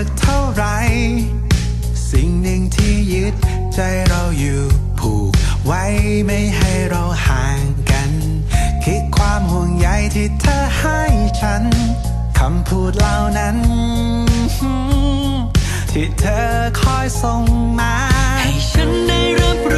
สักเท่าไร สิ่งหนึ่งที่ยึดใจเราอยู่ผูกไว้ไม่ให้เราห่างกัน คิดความห่วงใยที่เธอให้ฉัน คำพูดเหล่านั้น ที่เธอคอยส่งมา ให้ฉันได้รับรู้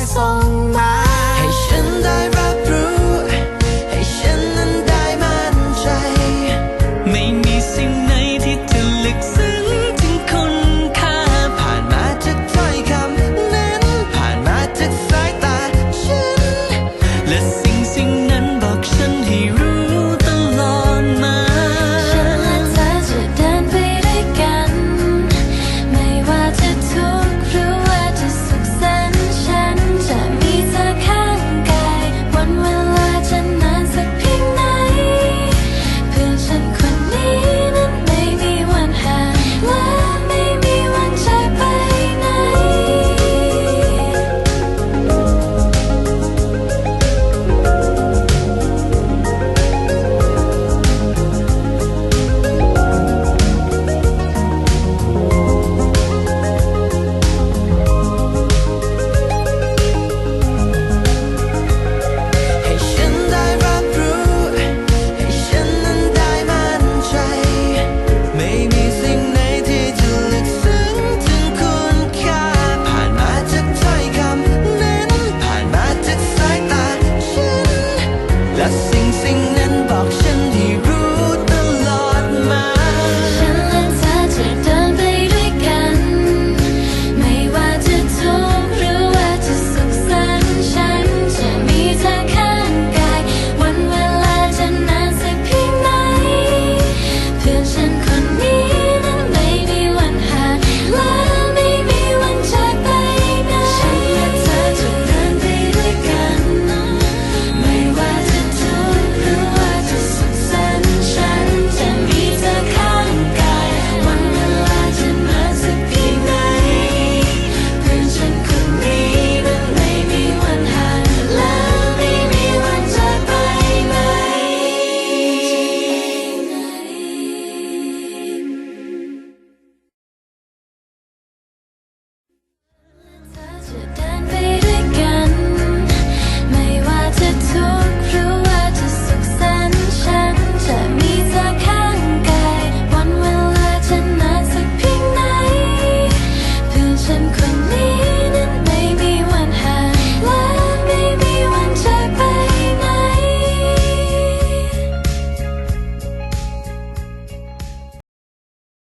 Xong,